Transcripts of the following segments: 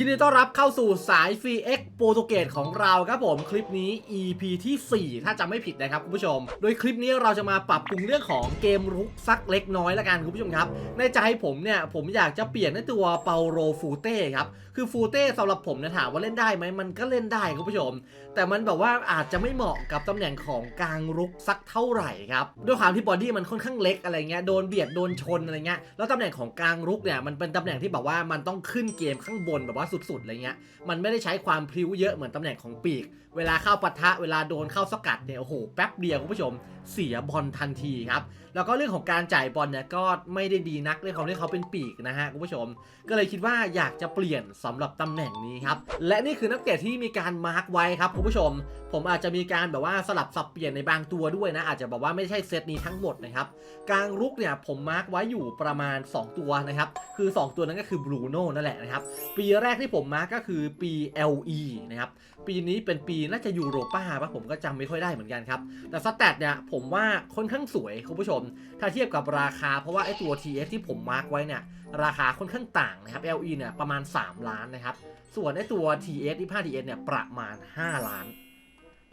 ยินดีต้อนรับเข้าสู่สายฟรีเอ็กโปรตุเกสของเราครับผมคลิปนี้ EP ที่ 4 ถ้าจำไม่ผิดนะครับคุณผู้ชม โดยคลิปนี้เราจะมาปรับปรุงเรื่องของเกมรุกสักเล็กน้อยละกันคุณผู้ชมครับ ในใจผมเนี่ยผมอยากจะเปลี่ยนในตัวเปาโรฟูเต้ครับ คือฟูเต้สำหรับผมเนี่ยถามว่าเล่นได้ไหมมันก็เล่นได้คุณผู้ชม แต่มันแบบว่าอาจจะไม่เหมาะกับตำแหน่งของกลางรุกสักเท่าไหร่ครับด้วยความที่บอดี้มันค่อนข้างเล็กอะไรเงี้ยโดนเบียดโดนชนอะไรเงี้ยแล้วตำแหน่งของกลางรุกเนี่ยมันเป็นตำแหน่งที่แบบว่ามันต้องขึ้นเกมข้างบนแบบว่าสุดๆอะไรเงี้ยมันไม่ได้ใช้ความพลิ้วเยอะเหมือนตำแหน่งของปีก เวลาเข้าปะทะเวลาโดนเข้าสกัดเนี่ยโอ้โหแป๊บเดียวคุณผู้ชม เสียบอลทันทีครับ แล้วก็เรื่องของการจ่ายบอลเนี่ยก็ไม่ได้ดีนักด้วยความที่เขาเป็นปีกนะฮะคุณผู้ชม ก็เลยคิดว่าอยากจะเปลี่ยนสำหรับตำแหน่งนี้ครับ และนี่คือนักเตะที่มีการมาร์กไว้ครับคุณผู้ชม ผมอาจจะมีการแบบว่าสลับสับเปลี่ยนในบางตัวด้วยนะอาจจะแบบว่าไม่ใช่เซตนี้ทั้งหมดนะครับกลางรุกเนี่ยผมมาร์กไว้อยู่ประมาณ 2 ตัวนะครับคือ 2 ตัวนั้นก็คือบรูโน่นั่นแหละนะครับปีแรกที่ผมมาร์กก็คือปี LE นะครับ ปีนี้เป็นปีน่าจะยูโรป้าปะผมก็จำไม่ค่อยได้เหมือนกันครับ แต่สแตทเนี่ยผมว่าค่อนข้างสวยคุณผู้ชม ถ้าเทียบกับราคาเพราะว่าไอ้ตัว TS ที่ผมมาร์กไว้เนี่ยราคาค่อนข้างต่างนะครับ LE เนี่ยประมาณ 3 ล้านนะครับ ส่วนไอ้ตัว TS ที่ 5TS เนี่ยประมาณ 5 ล้าน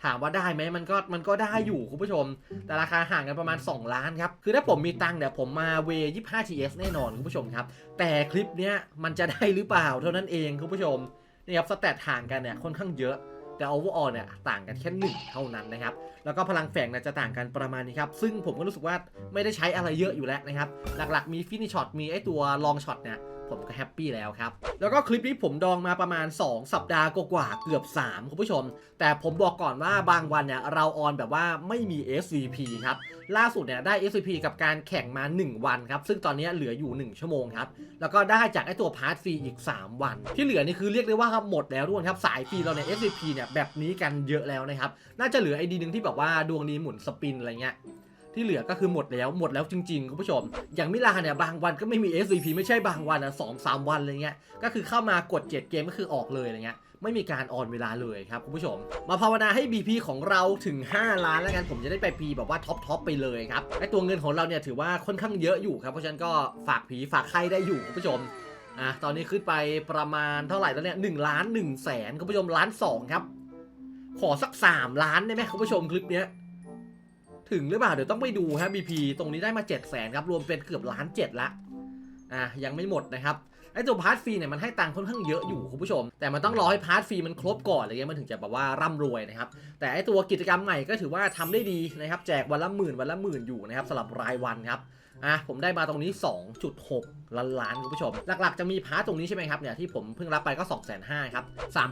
ถามว่าได้ไหมมันก็มันก็ได้อยู่คุณผู้ชม แต่ราคาห่างกันประมาณ 2 ล้านครับ คือถ้าผมมีตังค์เนี่ยผมมาเว 25TS แน่นอนคุณผู้ชมครับ แต่คลิปเนี้ยมันจะได้หรือเปล่าเท่านั้นเองคุณผู้ชมนี่ครับสแตทห่างกันเนี่ยค่อนข้างเยอะ แต่โอเวอร์ออเนี่ยต่างกันแค่หนึ่งเท่านั้นนะครับ แล้วก็พลังแฝงเนี่ยจะต่างกันประมาณนี้ครับ ซึ่งผมก็รู้สึกว่าไม่ได้ใช้อะไรเยอะอยู่แล้วนะครับ หลักๆมีฟินิชช็อตมีไอตัวลองช็อตเนี่ย ผมก็แฮปปี้แล้วครับ แล้วก็คลิปนี้ผมดองมาประมาณ 2 สัปดาห์กว่าเกือบ 3 คุณผู้ชม แต่ผมบอกก่อนว่าบางวันเนี่ยเราออนแบบว่าไม่มี SVP ครับ ล่าสุดเนี่ยได้ SVP กับการแข่งมา 1 วันครับ ซึ่งตอนนี้เหลืออยู่ 1 ชั่วโมงครับ แล้วก็ได้จากไอตัวพาร์ทฟรีอีก 3 วัน ที่เหลือนี่คือเรียกได้ว่าครับหมดแล้วทุกคนครับ สายฟรีเราเนี่ย SVP เนี่ยแบบนี้กันเยอะแล้วนะครับ น่าจะเหลือไอดีหนึ่งที่แบบว่าดวงนี้หมุนสปินอะไรเงี้ย ที่เหลือก็คือหมดแล้วหมดแล้วจริงๆคุณผู้ชม อย่างมิลานเนี่ยบางวันก็ไม่มี SVP ไม่ใช่บางวันอะสองสามวันอะไรเงี้ยก็คือเข้ามากด 7 เกมก็คือออกเลยอะไรเงี้ยไม่มีการออนเวลาเลยครับคุณผู้ชม มาภาวนาให้ BP ของเราถึง 5 ล้านแล้วกันผมจะได้ไปปีแบบว่าท็อปทอปไปเลยครับไอตัวเงินของเราเนี่ยถือว่าค่อนข้างเยอะอยู่ครับเพราะฉะนั้นก็ฝากผีฝากไข้ได้อยู่คุณผู้ชมอะตอนนี้ขึ้นไปประมาณเท่าไหร่แล้วเนี่ยหนึ่งล้านหนึ่งแสนคุณผู้ชมล้านสองครับขอสัก 3 ล้านได้ไหมคุณผู้ชมคลิปเนี้ย ถึงหรือเปล่า เดี๋ยวต้องไปดูฮะ BP ตรงนี้ได้มา 7 0 0แสนครับ รวมเป็นเกือบล้านเจ็ดละอะยังไม่หมดนะครับ ไอ้ตัวพาร์ทฟรีเนี่ยมันให้ตังค์ค่อนข้างเยอะอยู่คุณผู้ชม แต่มันต้องรอให้พาร์ทฟรีมันครบก่อนอะไรเงี้ยมันถึงจะแบบว่าร่ำรวยนะครับแต่ไอ้ตัวกิจกรรมใหม่ก็ถือว่าทำได้ดีนะครับแจกวันละหมื่นวันละหมื่นอยู่นะครับสำหรับรายวันครับอะผมได้มาตรงนี้ 2.6 ล้านล้านคุณผู้ชม หลักๆจะมีพาร์ทตรงนี้ใช่ไหมครับเนี่ยที่ผมเพิ่งรับไปก็ 2 5 0 0 0ครับ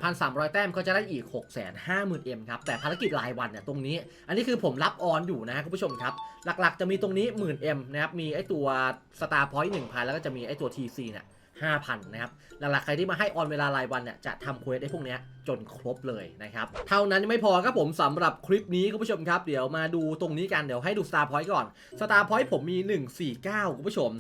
3,300 แต้มก็จะได้อีก 6 5 0 0 0 0 M ครับ แต่ภารกิจรายวันเนี่ยตรงนี้ อันนี้คือผมรับออนอยู่นะคุณผู้ชมครับ หลักๆจะมีตรงนี้ 10,000 M นะครับ มีไอตัว Star Point 1,000 แล้วก็จะมีไอตัว TC เนี่ย 5,000 นะครับ หลักๆ ใครที่มาให้ออนเวลารายวันเนี่ย จะทำเควสไอ้พวกเนี้ยจนครบเลยนะครับ เท่านั้นยังไม่พอครับผมสำหรับคลิปนี้คุณผู้ชมครับ เดี๋ยวมาดูตรงนี้กัน เดี๋ยวให้ดู Star Point ก่อน Star Point ผมมี 149 คุณผู้ชม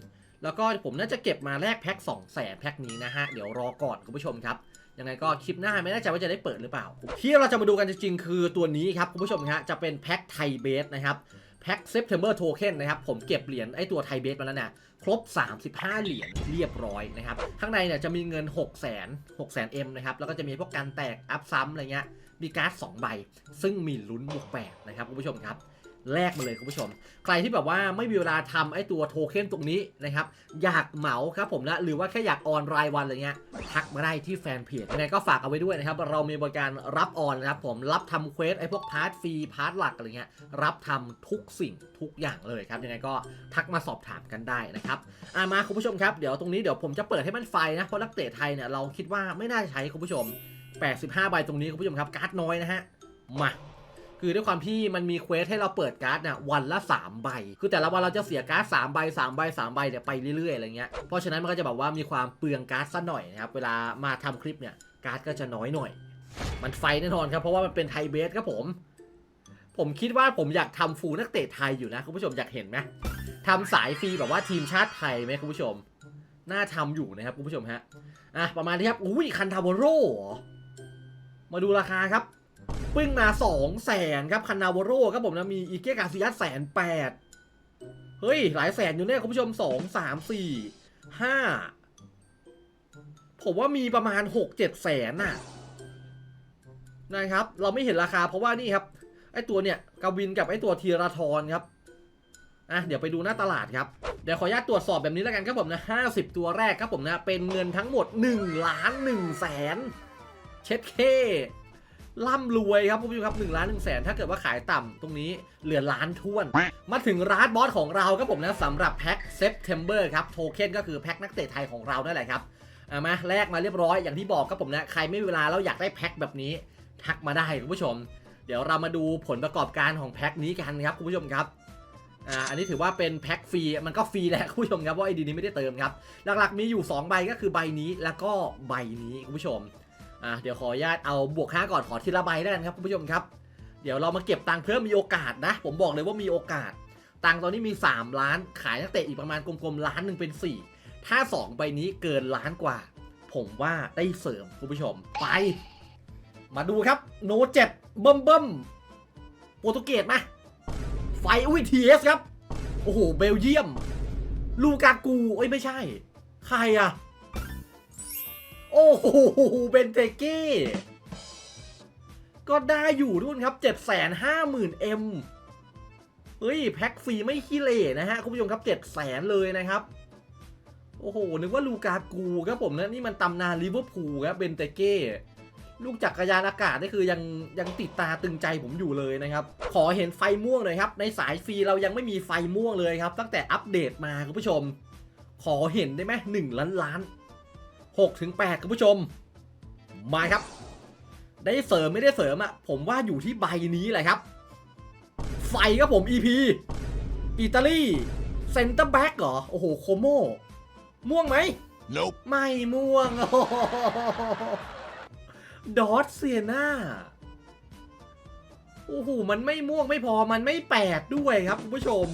แล้วก็ผมน่าจะเก็บมาแลกแพ็ค2 0 0 0แพ็คนี้นะฮะ เดี๋ยวรอก่อนคุณผู้ชมครับ ยังไงก็คลิปหน้าไม่แน่ใจว่าจะได้เปิดหรือเปล่า ที่เราจะมาดูกันจริงๆคือตัวนี้ครับคุณผู้ชมฮะ จะเป็นแพ็คไทยเบสนะครับ แพ็ค September Token นะครับ ผมเก็บเหรียญไอตัวไทเบสมาแล้วนี่ยครบ 35 เหรียญเรียบร้อยนะครับ ข้างในเนี่ยจะมีเงิน6 0 0 0 0 0 6 0 0 0 0 M นะครับ แล้วก็จะมีพวกการแตก อัพซ้ำอะไรเงี้ย มีการ์ด 2 ใบ ซึ่งมีลุ้นบวกแปดนะครับคุณผู้ชมครับ แลกมาเลยคุณผู้ชม ใครที่แบบว่าไม่มีเวลาทำไอ้ตัวโทเค็นตรงนี้นะครับ อยากเหมาครับผมนะหรือว่าแค่อยากออนรายวันอะไรเงี้ยทักมาได้ที่แฟนเพจยังไงก็ฝากเอาไว้ด้วยนะครับ เรามีบริการรับออนนะครับผมรับทำเควสไอ้พวกพาร์ทฟรีพาร์ทหลักอะไรเงี้ยรับทำทุกสิ่งทุกอย่างเลยครับยังไงก็ทักมาสอบถามกันได้นะครับอะมาคุณผู้ชมครับเดี๋ยวตรงนี้เดี๋ยวผมจะเปิดให้มันไฟนะเพราะนักเตะไทยเนี่ยเราคิดว่าไม่น่าใช้คุณผู้ชม 85ใบตรงนี้คุณผู้ชมครับการ์ดน้อยนะฮะมา คือด้วยความที่มันมีเควสให้เราเปิดการ์ดเนี่ยวันละ 3 ใบ คือแต่ละวันเราจะเสียการ์ด3ใบ3ใบ3ใบเนี่ยไปเรื่อยๆอะไรเงี้ย เพราะฉะนั้นมันก็จะแบบว่ามีความเปลืองการ์ดซะหน่อยนะครับ เวลามาทำคลิปเนี่ยการ์ดก็จะน้อยหน่อย มันไฟแน่นอนครับเพราะว่ามันเป็นไทยเบสครับผม ผมคิดว่าผมอยากทำฟูลนักเตะไทยอยู่นะคุณผู้ชมอยากเห็นไหมทำสายฟรีแบบว่าทีมชาติไทยไหมคุณผู้ชม น่าทำอยู่นะครับคุณผู้ชมฮะ อะประมาณนี้ครับ อุ้ยคันทาวโร่มาดูราคาครับ ปึ้งมา2 0 0แสนครับคันาวโร่ครับผมนะมีอีเกียกาซิยัสแสนแปดเฮ้ย หลายแสนอยู่เนี่ยคุณผู้ชม2 3 4 5ผมว่ามีประมาณ6 7แสนน่ะนะครับ เราไม่เห็นราคาเพราะว่านี่ครับ ไอตัวเนี่ยกาวินกับไอตัวทีราทรครับอะเดี๋ยวไปดูหน้าตลาดครับ เดี๋ยวขออนุญาตตรวจสอบแบบนี้แล้วกันครับผมนะ50ตัวแรกครับผมนะ เป็นเงินทั้งหมด1ล้าน1แสนเช็ดเค ร่ำรวยครับคุณผู้ชมครับ1ล้าน1แสนถ้าเกิดว่าขายต่ำตรงนี้เหลือล้านท้วน มาถึงร้านบอสของเราครับผมนะสำหรับแพ็คเซปเทมเบอร์ครับโทเค็นก็คือแพ็คนักเตะไทยของเรานั่นแหละครับเอามาแลกมาเรียบร้อยอย่างที่บอกครับผมนะใครไม่มีเวลาแล้วอยากได้แพ็คแบบนี้ทักมาได้คุณผู้ชม เดี๋ยวเรามาดูผลประกอบการของแพ็คนี้กันครับคุณผู้ชมครับอ่าอันนี้ถือว่าเป็นแพ็คฟรีมันก็ฟรีแหละคุณผู้ชมครับเพราะไอดีนี้ไม่ได้เติมครับหลักๆมีอยู่ 2 ใบก็คือใบนี้แล้วก็ใบนี้คุณผู้ชม อ่าเดี๋ยวขออนุญาตเอาบวกค่าก่อนขอทีละใบแล้วกันครับคุณผู้ชมครับ เดี๋ยวเรามาเก็บตังค์เพิ่มมีโอกาสนะ ผมบอกเลยว่ามีโอกาส ตังค์ตอนนี้มี 3 ล้าน ขายนักเตะอีกประมาณกลมๆล้านหนึ่งเป็น 4 ถ้า 2 ใบนี้เกินล้านกว่า ผมว่าได้เสริมคุณผู้ชมไป มาดูครับโนเจ็ดเบิ่มเบิ่มโปรตุเกสมาไฟอุ้ยทีเอสครับ โอ้โหเบลเยียม ลูกากูเอ้ยไม่ใช่ ใครอะ โอ้โหเบนเตเก้ก็ได้อยู่ทุกคนครับ 7 5 0 0 0 0เอ็มเฮ้ย แพ็คฟรีไม่ขี้เหร่นะฮะ คุณผู้ชมครับ7 0 0 0 0 0เลยนะครับ โอ้โห นึกว่าลูกากูครับผมนะนี่มันตำนานลิเวอร์พูลครับเบนเตเก้ลูกจักรยานอากาศนี่คือยังยังติดตาตึงใจผมอยู่เลยนะครับ ขอเห็นไฟม่วงหน่อยครับ ในสายฟรีเรายังไม่มีไฟม่วงเลยครับ ตั้งแต่อัปเดตมาคุณผู้ชม ขอเห็นได้ไหมหนึ่งล้านล้าน หกถึงแปดคุณผู้ชม มาครับ ได้เสริมไม่ได้เสริมอะผมว่าอยู่ที่ใบนี้แหละครับ ไฟครับผม EP อิตาลีเซนเตอร์แบ็กเหรอ โอ้โห โคโมม่วงไหม Nope. ไม่ม่วงโอ้โหดอทเซียนาโอ้โห มันไม่ม่วงไม่พอมันไม่แปดด้วยครับคุณผู้ชม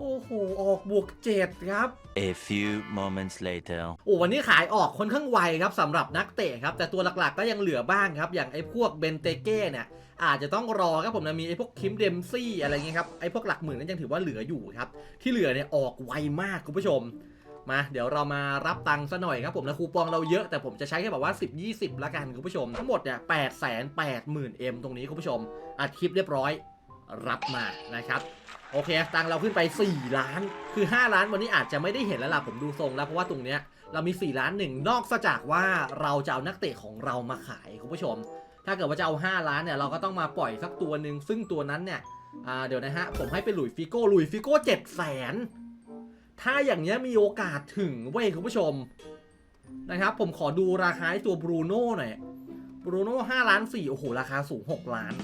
โอ้โห ออกบวกเจ็ดครับ A few moments later. โอ้วันนี้ขายออกค่อนข้างไวครับสำหรับนักเตะครับ แต่ตัวหลักๆก็ยังเหลือบ้างครับ อย่างไอ้พวกเบนเตเก้เนี่ยอาจจะต้องรอครับผมนะมีไอ้พวกคิมเดมซี่อะไรเงี้ยครับ ไอ้พวกหลักหมื่นนั้นยังถือว่าเหลืออยู่ครับ ที่เหลือเนี่ยออกไวมากคุณผู้ชม มาเดี๋ยวเรามารับตังค์ซะหน่อยครับผมนะคูปองเราเยอะแต่ผมจะใช้แค่แบบว่า 10 20ละกันคุณผู้ชม ทั้งหมดเนี่ยแปดแสนแปดหมื่นเอ็มตรงนี้คุณผู้ชมอัดคลิปเรียบร้อยรับมานะครับ โอเคตังเราขึ้นไป 4 ล้าน คือ 5 ล้านวันนี้อาจจะไม่ได้เห็นแล้วล่ะผมดูทรงแล้วเพราะว่าตรงเนี้ยเรามี 4 ล้านหนึ่งนอกจากว่าเราจะเอานักเตะของเรามาขายคุณผู้ชม ถ้าเกิดว่าจะเอา 5 ล้านเนี่ยเราก็ต้องมาปล่อยสักตัวหนึ่งซึ่งตัวนั้นเนี่ยเดี๋ยวนะฮะผมให้เป็นหลุยฟิโก้หลุยฟิโก้เจ็ดแสนถ้าอย่างเนี้ยมีโอกาสถึงเว้ยคุณผู้ชมนะครับผมขอดูราคาตัวบรูโน่หน่อยบรูโน่ห้าล้านสี่โอ้โหราคาสูง6ล้าน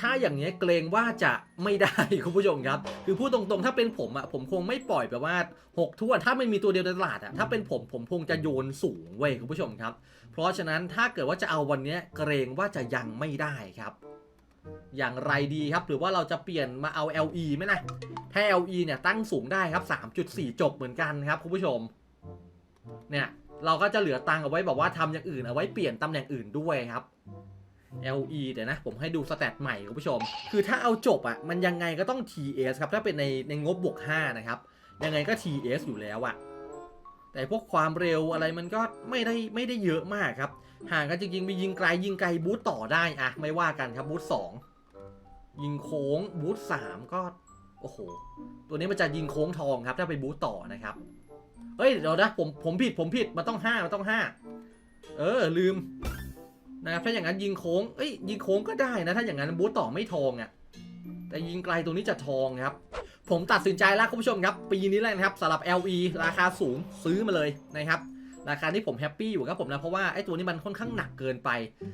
ถ้าอย่างนี้เกรงว่าจะไม่ได้คุณผู้ชมครับ คือพูดตรงๆ ถ้าเป็นผมอะผมคงไม่ปล่อยแบบว่า6ทวนถ้าไม่มีตัวเดียวในตลาดอะถ้าเป็นผมผมคงจะโยนสูงเว้ยคุณผู้ชมครับ เพราะฉะนั้นถ้าเกิดว่าจะเอาวันนี้เกรงว่าจะยังไม่ได้ครับอย่างไรดีครับ หรือว่าเราจะเปลี่ยนมาเอา LE ไหมนะ ถ้า LE เนี่ยตั้งสูงได้ครับ 3.4 จบเหมือนกันครับคุณผู้ชม เนี่ย เราก็จะเหลือตังเอาไว้แบบว่าทำอย่างอื่นเอาไว้เปลี่ยนตำแหน่งอื่นด้วยครับ LE เดี๋ยวนะ ผมให้ดูสแตทใหม่คุณผู้ชม คือถ้าเอาจบอะ มันยังไงก็ต้อง TS ครับ ถ้าเป็นในในงบบวก 5 นะครับ ยังไงก็ TS อยู่แล้วอะแต่พวกความเร็วอะไรมันก็ไม่ได้ไม่ได้เยอะมากครับ ห่างกันจริงๆมียิงไกลยิงไกลบูทต่อได้อะไม่ว่ากันครับบูท2ยิงโค้งบูท3ก็โอ้โห ตัวนี้มันจะยิงโค้งทองครับ ถ้าไปบูทต่อนะครับ เฮ้ยเดี๋ยวนะผมผมผิดผมผิดมันต้อง5มันต้อง5เออลืม นะครับถ้าอย่างนั้นยิงโค้งเอ้ยยิงโค้งก็ได้นะ ถ้าอย่างนั้นบูทต่อไม่ทองอะ่ะแต่ยิงไกลตรงนี้จะทองครับ ผมตัดสินใจแล้วคุณผู้ชมครับ ปีนี้แหละนะครับสำหรับ LE ราคาสูงซื้อมาเลยนะครับราคาที่ผมแฮปปี้อยู่ครับผมนะ เพราะว่าไอ้ตัวนี้มันค่อนข้างหนักเกินไป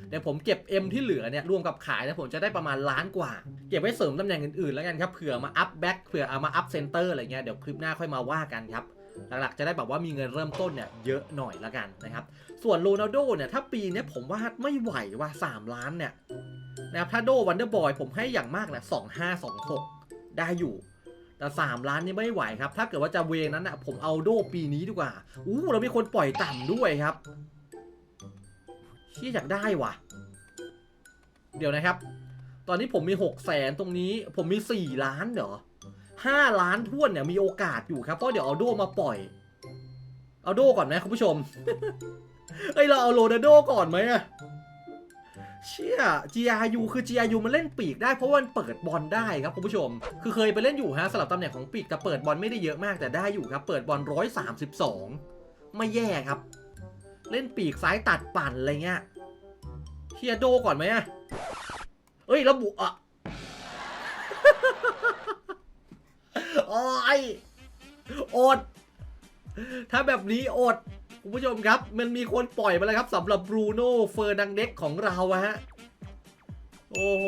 เดี๋ยวผมเก็บ M ที่เหลือเนี่ยรวมกับขายนะผมจะได้ประมาณล้านกว่า เก็บไว้เสริมตำแหน่งอื่นๆแล้วกันครับเผื่อมาอัพแบ็กเผื่อเอามาอัพเซนเตอร์อะไรเงี้ยเดี๋ยวคลิปหน้าค่อยมาว่ากันครับ หลักๆ จะได้แบบว่ามีเงินเริ่มต้นเนี่ยเยอะหน่อยละกันนะครับ ส่วนโรนัลโดเนี่ยถ้าปีนี้ผมว่าไม่ไหวว่า3ล้านเนี่ยนะครับถ้าโดวันเดอร์บอยผมให้อย่างมากแหละสองห้าสองหกได้อยู่ แต่ 3 ล้านนี่ไม่ไหวครับ ถ้าเกิดว่าจะเวนั้นนะผมเอาโดปีนี้ดีกว่าอู้เรามีคนปล่อยต่ำด้วยครับชี่อยากได้ว่ะ เดี๋ยวนะครับ ตอนนี้ผมมี6 0แสนตรงนี้ ผมมี 4 ล้านเหรอ 5 ล้านท้วนเนี่ยมีโอกาสอยู่ครับ เพราะเดี๋ยวเอาโดมาปล่อย เอาโดก่อนไหมคุณผู้ชม เอ้ยเราเอาโรนัลโดก่อนไหมอะเชี่ย GRU คือ GRU มันเล่นปีกได้เพราะว่ามันเปิดบอลได้ครับคุณผู้ชม คือเคยไปเล่นอยู่ฮะสลับตำแหน่งของปีกแต่เปิดบอลไม่ได้เยอะมากแต่ได้อยู่ครับ เปิดบอล132 ไม่แย่ครับ เล่นปีกซ้ายตัดปั่นอะไรเงี้ยเฮียโดก่อนไหมอะเอ้ยระบุอะ โอ้ยอด ถ้าแบบนี้อด คุณผู้ชมครับ มันมีคนปล่อยมาแล้วครับสำหรับบรูโน่เฟอร์นังเด็กของเราอะฮะ โอ้โห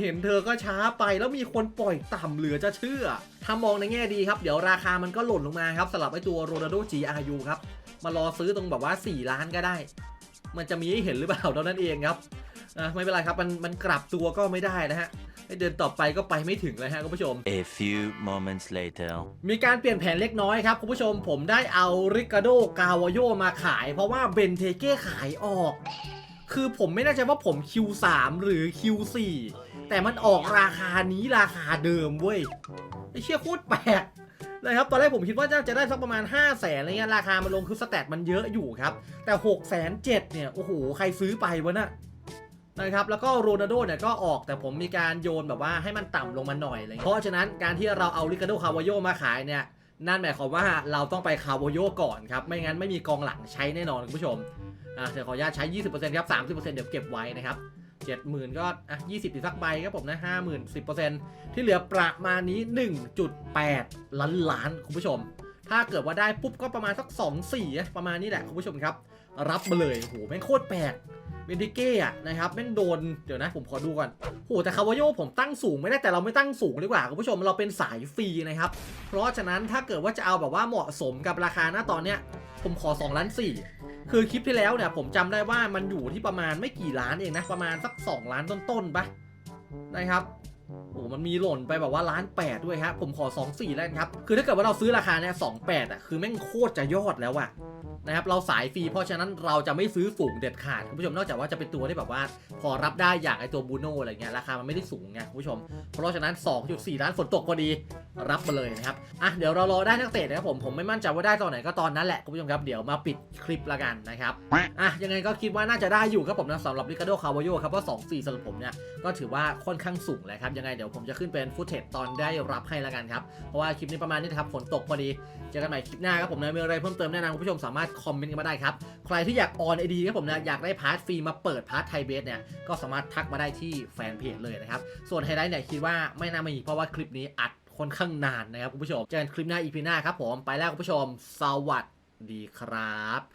เห็นเธอก็ช้าไปแล้วมีคนปล่อยต่ำเหลือจะเชื่อ ถ้ามองในแง่ดีครับ เดี๋ยวราคามันก็หล่นลงมาครับสำหรับไอตัวโรนัลโด GRU ครับ มารอซื้อตรงแบบว่า 4 ล้านก็ได้ มันจะมีให้เห็นหรือเปล่าเท่านั้นเองครับอะไม่เป็นไรครับ มันมันกลับตัวก็ไม่ได้นะฮะ ให้เดินต่อไปก็ไปไม่ถึงเลยฮะคุณผู้ชม A few moments later. มีการเปลี่ยนแผนเล็กน้อยครับคุณผู้ชมผมได้เอาริกาโดกาวาโยมาขาย เพราะว่าเบนเทเก้ขายออก คือผมไม่แน่ใจว่าผม Q3 หรือ Q4 แต่มันออกราคานี้ราคาเดิมเว้ยไอเชี่ยโคตรแปลกนะครับตอนแรกผมคิดว่าจะได้สักประมาณ 5 0 0แสนอะไรเงี้ยราคามันลงคือสแตทมันเยอะอยู่ครับ แต่6 0 0 0 0เนี่ย โอ้โห ใครซื้อไปวะน่ะ นะครับแล้วก็โรนัลโดเนี่ยก็ออกแต่ผมมีการโยนแบบว่าให้มันต่ำลงมาหน่อยอะไรเงี้ยเพราะฉะนั้นการที่เราเอาริกาโดคาวโยมาขายเนี่ยนั่นหมายความว่าเราต้องไปคาวโยก่อนครับไม่งั้นไม่มีกองหลังใช้แน่นอนคุณผู้ชมอะเดี๋ยวขออนุญาตใช้ 20%ครับ30%เดี๋ยวเก็บไว้นะครับ70,000 ก็อะ20ติดสักใบครับผมนะ50,000 10%ที่เหลือประมาณนี้ 1.8 ล้านล้านคุณผู้ชม ถ้าเกิดว่าได้ปุ๊บก็ประมาณสัก 2 4อะประมาณนี้แหละคุณผู้ชมครับ รับมาเลยโหแม่งโคตรแปลก เบนดิเก้อะนะครับแม่งโดนเดี๋ยวนะผมขอดูก่อนโหแต่คาวาโยผมตั้งสูงไม่ได้แต่เราไม่ตั้งสูงดีกว่าคุณผู้ชมเราเป็นสายฟรีนะครับ เพราะฉะนั้นถ้าเกิดว่าจะเอาแบบว่าเหมาะสมกับราคาหน้าตอนเนี้ยผมขอ2ล้าน4คือคลิปที่แล้วเนี่ยผมจำได้ว่ามันอยู่ที่ประมาณไม่กี่ล้านเองนะประมาณสัก 2 ล้านต้นๆปะนะครับโอ้มันมีหล่นไปแบบว่าล้านแปดด้วยครับผมขอ 2 4 แล้วครับ คือถ้าเกิดว่าเราซื้อราคาเนี่ยสองแปดอะคือแม่งโคตรจะยอดแล้วอะ นะครับเราสายฟรีเพราะฉะนั้นเราจะไม่ซื้อสูงเด็ดขาดคุณผู้ชมนอกจากว่าจะเป็นตัวที่แบบว่า พอรับได้อย่างไอตัวบูโน่อะไรเงี้ยราคามันไม่ได้สูงไงคุณผู้ชม เพราะฉะนั้น 2.4 ล้านฝนตกพอดีรับมาเลยนะครับอะเดี๋ยวเรารอได้นักเตะนะครับผมผมไม่มั่นใจว่าได้ตอนไหนก็ตอนนั้นแหละคุณผู้ชมครับเดี๋ยวมาปิดคลิปละกันนะครับอะยังไงก็คิดว่าน่าจะได้อยู่ครับผมนะสำหรับริคาโดคาวาโยครับเพราะ2 4สำหรับผมเนี่ยก็ถือว่าค่อนข้างสูงเลยครับยังไงเดี๋ยวผมจะขึ้นเป็นฟุตเทจตอนได้รับให้ละกันครับเพราะว่าคลิปนี้ประมาณนี้นะครับฝนตกพอดีเจอกันใหม่คลิปหน้าครับผมนะมีอะไรเพิ่มเติมแนะนำคุณผู้ชมสามารถคอมเมนต์กันมาได้ครับ ใครที่อยากออนไอดีครับผมนะอยากได้พาร์ทฟรีมาเปิดพาร์ทไทยเบสเนี่ยก็สามารถทักมาได้ที่แฟนเพจเลยนะครับ ส่วนไฮไลท์เนี่ยคิดว่าไม่น่ามีเพราะว่าคลิปนี้อัดค่อนข้างนานนะครับคุณผู้ชม เจอกันคลิปหน้าอีพีหน้าครับผมไปแล้วคุณผู้ชม สวัสดีครับ